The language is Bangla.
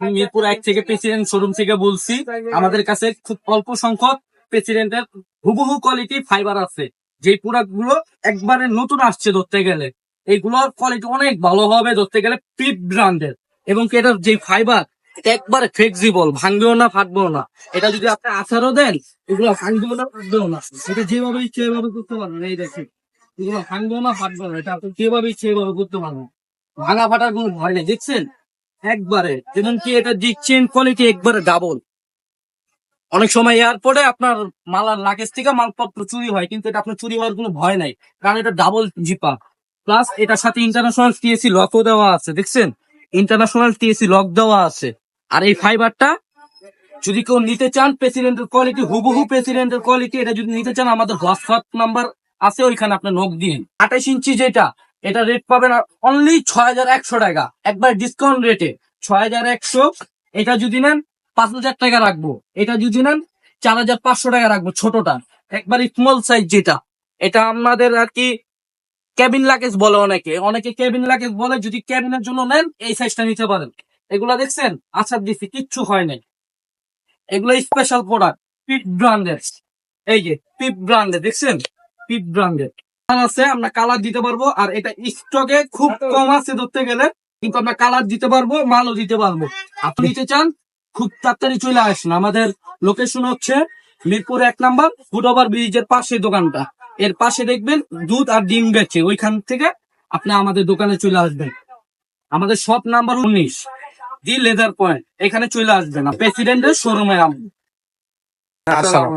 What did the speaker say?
আমি মিরপুর এক থেকে প্রেসিডেন্ট শোরুম থেকে বলছি, আমাদের কাছে খুব অল্প সংখ্যক প্রেসিডেন্টের হুবহু কোয়ালিটি ফাইবার আছে। যে প্রোডাক্টগুলো একবারে নতুন আসছে ধরতে গেলে, এইগুলোর কোয়ালিটি অনেক ভালো হবে ধরতে গেলে পিপ ব্র্যান্ডের এবং কি এটার যে ফাইবার এটা একবারে ফ্লেক্সিবল ভাঙবেও না, ফাটবেও না। এটা যদি আপনি আচারও দেন, এগুলো ভাঙবেও না, ফাটবেও না। এটা যেভাবে ইচ্ছে এভাবে করতে পারবেন, এই দেখেন। এগুলো ভাঙবেও না, ফাটবেও না। এটা আপনি যেভাবে ইচ্ছে এভাবে করতে পারবেন। ভাঙা ফাটার কোনো ভয় নেই, দেখছেন? একবারে, যেমন কি এটা দিচ্ছেন কোয়ালিটি একবারে ডাবল অনেক সময় এয়ারপোর্টে আপনার মালার লাগেজ থেকে মালপত্র চুরি হয়, কিন্তু এটা আপনার চুরি হওয়ার কোনো ভয় নাই, কারণ এটা ডাবল জিপা প্লাস এটার সাথে ইন্টারন্যাশনাল টিএসি লকও দেওয়া আছে, দেখছেন? ইন্টারন্যাশনাল টিএসি লক দেওয়া আছে। আর এই ফাইবারটা যদি কেউ নিতে চান প্রেসিডেন্টের কোয়ালিটি হুবহু প্রেসিডেন্টের কোয়ালিটি এটা যদি নিতে চান, আমাদের হোয়াটসঅ্যাপ নাম্বার আছে, ওইখানে আপনি নক দিন। আঠাইশ ইঞ্চি যেটা এটা রেট পাবেন অনলি ছয় হাজার একশো টাকা। একবার ডিসকাউন্ট রেটে ছয় হাজার একশো, এটা যদি নেন, পাঁচ হাজার টাকা রাখব। এটা যদি নেন, চার হাজার পাঁচশো টাকা রাখব ছোটটা। একবার স্মল সাইজ যেটা। এটা আমাদের আর কি ক্যাবিন লাগেজ বলে অনেকে। অনেকে ক্যাবিন লাগেজ বলে, যদি ক্যাবিনের জন্য নেন, এই সাইজটা নিতে পারেন। এগুলা দেখছেন? আচার দিছি, কিচ্ছু হয় নাই। এগুলো স্পেশাল প্রোডাক্ট পিপ ব্র্যান্ডের এই যে পিপ ব্র্যান্ডের দেখছেন? পিপ ব্র্যান্ডের আছে আমরা কালার দিতে পারব। আর এটা স্টকে খুব কম আছে ধরতে গেলে কিন্তু আমরা কালার দিতে পারব মালও দিতে পারব। আপনি নিতে চান খুব তাড়াতাড়ি চলে আসেন। আমাদের লোকেশন হচ্ছে মিরপুর এক নাম্বার ফুট ওভার ব্রিজের পাশে দোকানটা। এর পাশে দেখবেন দুধ আর ডিম বেচে। ওইখান থেকে আপনি আমাদের দোকানে চলে আসবেন। আমাদের শপ নাম্বার উনিশ দি লেদার পয়েন্ট। এখানে চলে আসবেন। প্রেসিডেন্টের শোরুমে আসসালাম